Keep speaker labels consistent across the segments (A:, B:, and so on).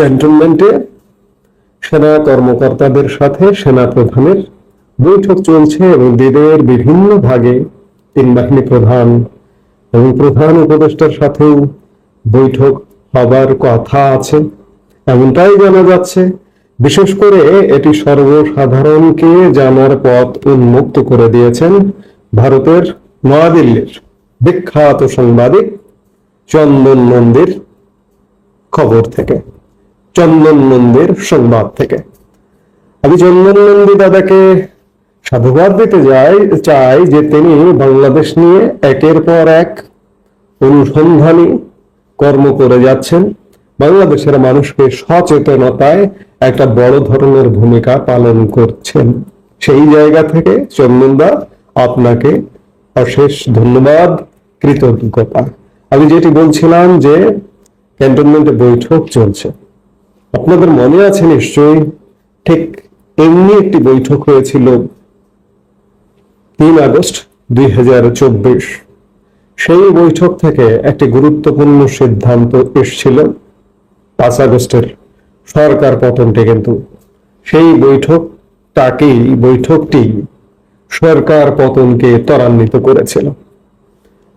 A: ক্যান্টনমেন্টে সেনা কর্মকর্তাদের সাথে সেনা প্রধানের বৈঠক চলছে এবং দিনের বিভিন্ন ভাগে তিন বাহিনী প্রধান এবং প্রধান উপদেষ্টার সাথেও বৈঠক হবার কথা আছে। এমনটাই জানা যাচ্ছে। বিশেষ করে এটি সর্বসাধারণকে জানার পথ উন্মুক্ত করে দিয়েছেন ভারতের নয়াদিল্লির বিখ্যাত সাংবাদিক চন্দন মন্দির খবর থেকে। চন্দন মন্দির সংবাদ থেকে। আমি চন্দন নন্দী দাদাকে সাধুবাদ দিতে যাই, চাই যে তিনি বাংলাদেশ নিয়ে একের পর এক অনুসন্ধানী কর্ম করে যাচ্ছেন। বাংলাদেশের মানুষকে সচেতনতায় একটা বড় ধরনের ভূমিকা পালন করছেন। সেই জায়গা থেকে চন্দনদা আপনাকে অশেষ ধন্যবাদ, কৃতজ্ঞতা। আমি যেটি বলছিলাম যে ক্যান্টনমেন্টে বৈঠক চলছে। আপনাদের মনে আছে নিশ্চয়ই? ঠিক এমনি একটি বৈঠক হয়েছিল তিন আগস্ট দুই সেই বৈঠক থেকে একটি গুরুত্বপূর্ণ সিদ্ধান্ত এসেছিল পাঁচ আগস্টের সরকার পতনটি কিন্তু। সেই বৈঠকটাকেই বৈঠকটি সরকার পতনকে ত্বরান্বিত করেছিল।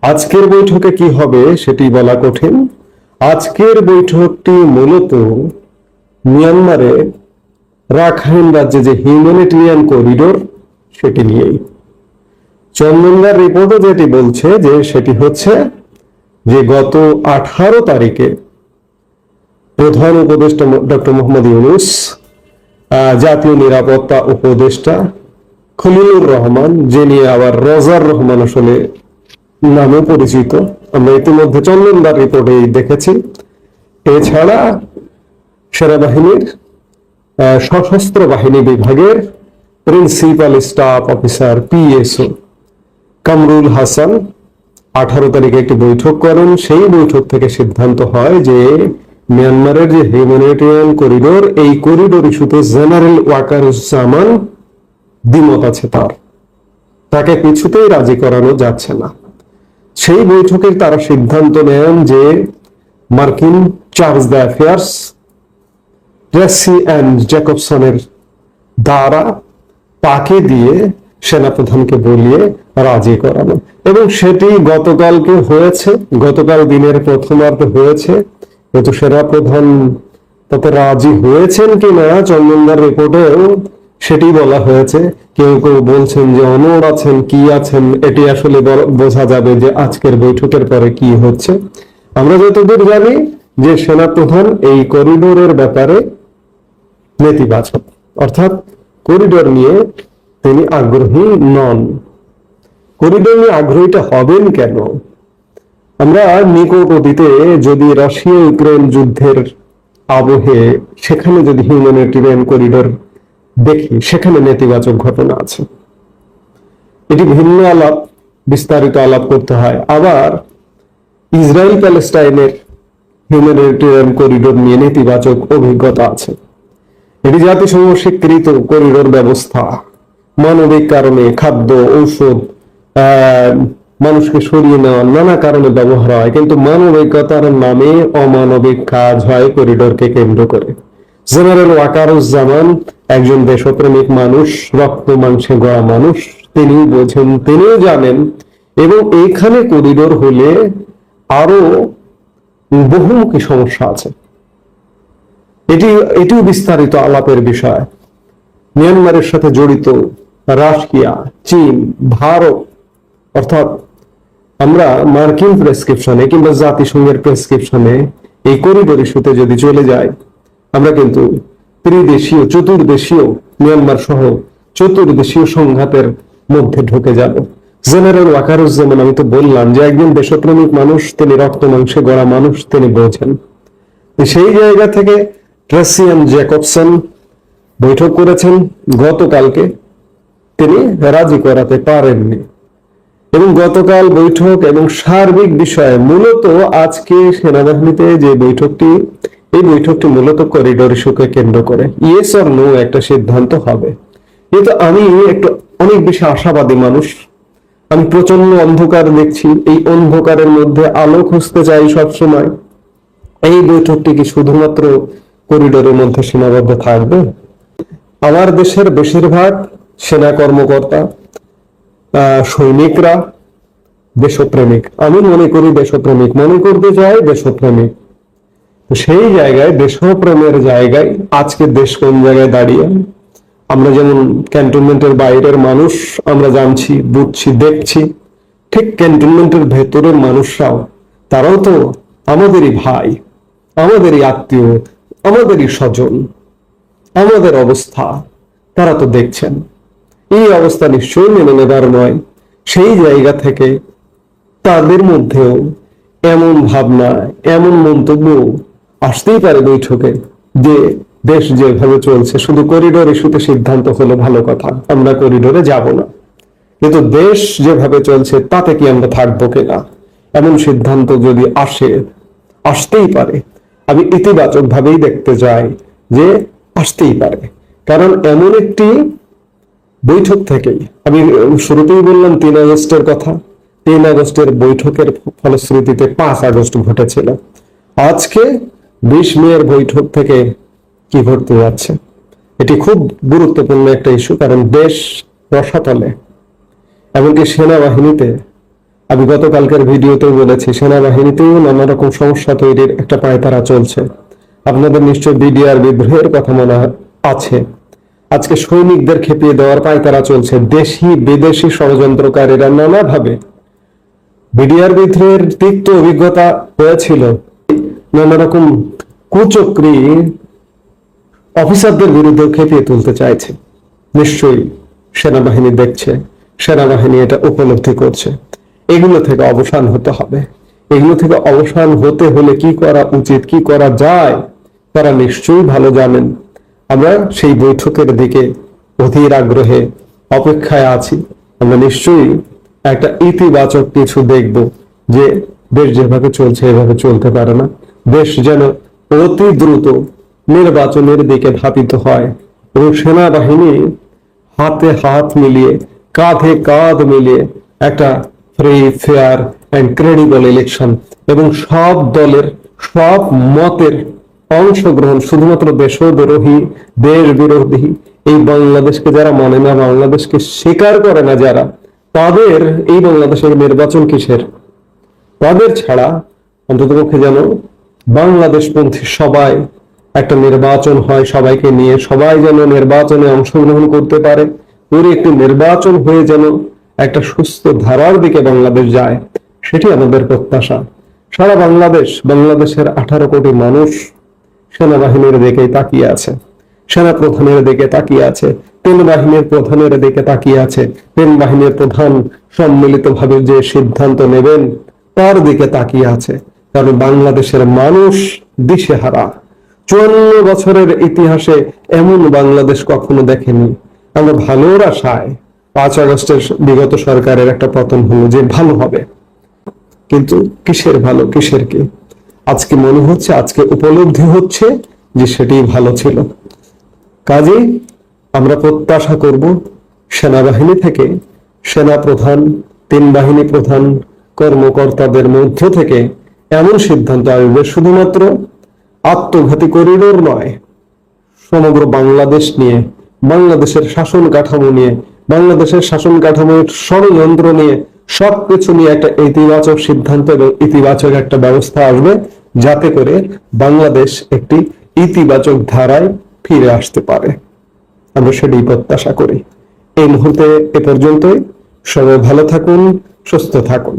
A: আজকের বৈঠকে কি হবে সেটি বলা কঠিন। আজকের বৈঠকটি মূলত মিয়ানমারে রাখাইন রাজ্যে যে হিউম্যানিটেরিয়ান করিডোর, সেটি নিয়েই। চন্দনদার রিপোর্টে যেটি বলছে যে সেটি হচ্ছে যে গত আঠারো তারিখে প্রধান উপদেষ্টা ডক্টর মোহাম্মদ ইউনুস জাতীয় নিরাপত্তা উপদেষ্টা খলিলুর রহমান যিনি আবার রজার রহমান আসলে নামে পরিচিত, আমরা ইতিমধ্যে চন্দনদার রিপোর্টে দেখেছি। এছাড়া সেনাবাহিনীর সশস্ত্র বাহিনী বিভাগের principal staff officer PSO Kamrul Hasan, আঠারো তারিখে একটি বৈঠক করেন। সেই বৈঠক থেকে সিদ্ধান্ত হয় যে মিয়ানমারের যে হিউম্যানিটেরিয়ান করিডোর, এই করিডোর ইস্যুতে জেনারেল ওয়াকারুজ্জামান দ্বিমত আছে তার। তাকে কিছুতেই রাজি করানো যাচ্ছে না। সেই বৈঠকে তারা সিদ্ধান্ত নেন যে মার্কিন charge d' affaires Tracy and জ্যাকবসনের দ্বারা তাকে দিয়ে সেনাপ্রধানকে বলিয়ে রাজি করানো। এবং সেটি গতকালকে হয়েছে, গতকাল দিনের প্রথমার্ধে হয়েছে। কিন্তু সেনাপ্রধান তাতে রাজি হয়েছেন কিনা চন্দনদার রিপোর্টেও সেটি বলা হয়েছে। কেউ কেউ বলছেন যে অনড় আছেন, কি আছেন, এটি আসলে বোঝা যাবে যে আজকের বৈঠকের পরে কি হচ্ছে। আমরা যতদূর জানি যে সেনাপ্রধান এই করিডোরের ব্যাপারে নেতিবাচক। অর্থাৎ করিডোর নিয়ে তিনি আগ্রহী নন। করিডোর নিয়ে আগ্রহীটা হবেন কেন? আমরা নিকট অতীতে যদি রাশিয়া ইউক্রেন যুদ্ধের আবহে, সেখানে যদি হিউম্যানিটেরিয়ান করিডোর দেখি, সেখানে নেতিবাচক ঘটনা আছে। এটি ভিন্ন আলাপ, বিস্তারিত আলাপ করতে হয়। আবার ইসরায়েল প্যালেস্টাইনের হিউম্যানিটেরিয়ান করিডোর নিয়ে নেতিবাচক অভিজ্ঞতা আছে। এটি জাতিসংঘ স্বীকৃত করিডোর ব্যবস্থা। মানবিক কারণে খাদ্য, ঔষধ মানুষকে সরিয়ে নেওয়া নানা কারণে ব্যবহার হয়, কিন্তু মানবিকতার নামে অমানবিক কাজ হয় করিডোরকে কেন্দ্র করে। জেনারেল ওয়াকারুজ্জামান একজন দেশপ্রেমিক মানুষ, রক্ত মাংসে গড়া মানুষ, তিনি বোঝেন, তিনিও জানেন, এবং এইখানে করিডোর হলে আরও বহুমুখী সমস্যা আছে। এটি, এটিও বিস্তারিত আলাপের বিষয়। মিয়ানমারের সাথে জড়িত রাশিয়া, চীন, ভারত, অর্থাৎ আমরা মার্কিন প্রেসক্রিপশনে কিংবা জাতিসংঘের প্রেসক্রিপশনে এই করিডোর ইস্যুতে যদি চলে যাই, আমরা কিন্তু ত্রিদেশীয়, চতুর্দেশীয় মিয়ানমার সহ চতুর্দেশীয় সংঘাতের মধ্যে ঢুকে যাব। জেনারেল ওয়াকারুজ্জামান আমি তো বললাম যে একজন দেশপ্রেমিক মানুষ, তিনি রক্ত মাংসে গড়া মানুষ, তিনি বোঝেন। সেই জায়গা থেকে ট্রেসিয়ান জ্যাকবসন বৈঠক করেছেন। গতকালকে তিনি রাজি করাতে পারেননি। এবং গতকাল বৈঠক এবং সার্বিক বিষয়ে মূলত আজকে সেনাবাহিনীতে যে বৈঠকটি, এই বৈঠকটি মূলত করিডোর ইস্যুকে কেন্দ্র করে। ইয়েস অর নো একটা সিদ্ধান্ত হবে। কিন্তু আমি একটু অনেক বেশি আশাবাদী মানুষ। আমি প্রচণ্ড অন্ধকার দেখছি। এই অন্ধকারের মধ্যে আলো খুঁজতে চাই সবসময়। এই বৈঠকটি কি শুধুমাত্র করিডোরের মধ্যে সীমাবদ্ধ থাকবে। আমার দেশের বেশিরভাগ সেনা কর্মকর্তা সৈনিকরা দেশপ্রেমিক। আমি মনে করি দেশপ্রেমিক। মনে করতে চাই দেশপ্রেমিক। সেই জায়গায়, দেশপ্রেমের জায়গায়, আজকে দেশ কোন জায়গায় দাঁড়িয়ে, আমরা যেমন ক্যান্টনমেন্টের বাইরের মানুষ, আমরা জানছি, বুঝছি, দেখছি, ঠিক ক্যান্টনমেন্টের ভেতরের মানুষরাও, তারাও তো আমাদেরই ভাই, আমাদেরই আত্মীয় আমাদেরই স্বজন, আমাদের অবস্থা, তারা তো দেখছেন। এই অবস্থা নিশ্চয়ই মেনে নেবার নয়। সেই জায়গা থেকে তাদের মধ্যেও এমন ভাবনা, এমন মন্তব্য আসতেই পারে বৈঠকে যে দেশ যেভাবে চলছে, শুধু করিডোর ইস্যুতে সিদ্ধান্ত হলো ভালো কথা, আমরা করিডোরে যাব না। কিন্তু দেশ যেভাবে চলছে, তাতে কি আমরা থাকব কিনা? এমন সিদ্ধান্ত যদি আসে, আসতেই পারে। আমি ইতিবাচক ভাবেই দেখতে যাই যে আসতেই পারে। কারণ এমন একটি বৈঠক থেকেই, আমি শুরুতেই বললাম তিন আগস্টের কথা, তিন আগস্টের বৈঠকের ফলশ্রুতিতে পাঁচ আগস্ট ঘটেছিল। আজকে বিশ মেয়ের বৈঠক থেকে কি ঘটতে যাচ্ছে? এটি খুব গুরুত্বপূর্ণ একটা ইস্যু, কারণ দেশ রসাতলে, এমনকি সেনাবাহিনীতে আমি গতকালকের ভিডিওতেও বলেছি, সেনাবাহিনীতেও নানা রকম সমস্যা তৈরির একটা পায়তারা চলছে। আপনাদের নিশ্চয় বিডিআর বিদ্রোহের কথা মনে আছে। আজকে সৈনিকদের খেপিয়ে দেওয়ার পায়তারা চলছে। দেশি, বিদেশি ষড়যন্ত্রকারীরা নানাভাবে বিডিআর বিদ্রোহের তিক্ত অভিজ্ঞতা হয়েছিল নানা রকম কুচক্রী অফিসারদের বিরুদ্ধে খেপিয়ে তুলতে চাইছে। নিশ্চয়ই সেনাবাহিনী দেখছে। সেনাবাহিনী এটা উপলব্ধি করছে। এগুলো থেকে অবসান হতে হবে। এগুলো থেকে অবসান হতে হলে কি করা উচিত, কি করা যায়, তারা নিশ্চয়ই ভালো জানেন। আমরা সেই বৈঠকের দিকে অধীর আগ্রহে অপেক্ষায় আছি। আমরা নিশ্চয়ই একটা ইতিবাচক কিছু দেখব যে দেশ যেভাবে চলছে, এভাবে চলতে পারে না। দেশ যেন অতি দ্রুত নির্বাচনের দিকে ধাবিত হয় এবং সেনাবাহিনী হাতে হাত মিলিয়ে, কাঁধে কাঁধ মিলিয়ে একটা free fair and credible election এবং সব দলের, সব মতের অংশগ্রহণ শুধুমাত্র দেশদ্রোহী দেশ বিরোধী এই বাংলাদেশকে যারা মানে না, বাংলাদেশকে স্বীকার করে না যারা, তাদের এই বাংলাদেশের নির্বাচন কিসের? তাদের ছাড়া অন্ততপক্ষে যেন বাংলাদেশপন্থী সবাই একটা নির্বাচন হয়, সবাইকে নিয়ে সবাই যেন নির্বাচনে অংশগ্রহণ করতে পারে পুরো একটি নির্বাচন হয়ে যেন একটা সুস্থ ধারার দিকে বাংলাদেশ যায়, সেটি আমাদের প্রত্যাশা। সারা বাংলাদেশ, বাংলাদেশের আঠারো কোটি মানুষ সেনাবাহিনীর দিকে তাকিয়ে আছে সেনা প্রধানের দিকে তাকিয়ে আছে তেল বাহিনীর প্রধানের দিকে তাকিয়ে আছে তেল বাহিনীর প্রধান সম্মিলিতভাবে যে সিদ্ধান্ত নেবেন, তার দিকে তাকিয়ে আছে, কারণ বাংলাদেশের মানুষ দিশেহারা। চুয়ান্ন বছরের ইতিহাসে এমন বাংলাদেশ কখনো দেখেনি। আমরা ভালোর আশায় পাঁচ আগস্টের বিগত সরকারের একটা পতন হলো যে ভালো হবে। কিন্তু কিসের ভালো, কিসের কি? আজকে মনে হচ্ছে, আজকে উপলব্ধি হচ্ছে যে সেটি ভালো ছিল। কাজেই আমরা প্রত্যাশা করব সেনাবাহিনী থেকে সেনা প্রধান তিন বাহিনী প্রধান, কর্মকর্তাদের মধ্য থেকে এমন সিদ্ধান্ত আসবে শুধুমাত্র আত্মঘাতী করিডোর নয়, সমগ্র বাংলাদেশ নিয়ে, বাংলাদেশের শাসন কাঠামো নিয়ে বাংলাদেশের শাসন কাঠামোর ষড়যন্ত্র নিয়ে সবকিছু নিয়ে একটা ইতিবাচক সিদ্ধান্ত এবং ইতিবাচক একটা ব্যবস্থা আসবে যাতে করে বাংলাদেশ একটি ইতিবাচক ধারায় ফিরে আসতে পারে। আমরা সেটাই প্রত্যাশা করি। এই মুহূর্তে এ পর্যন্তই। সবাই ভালো থাকুন, সুস্থ থাকুন।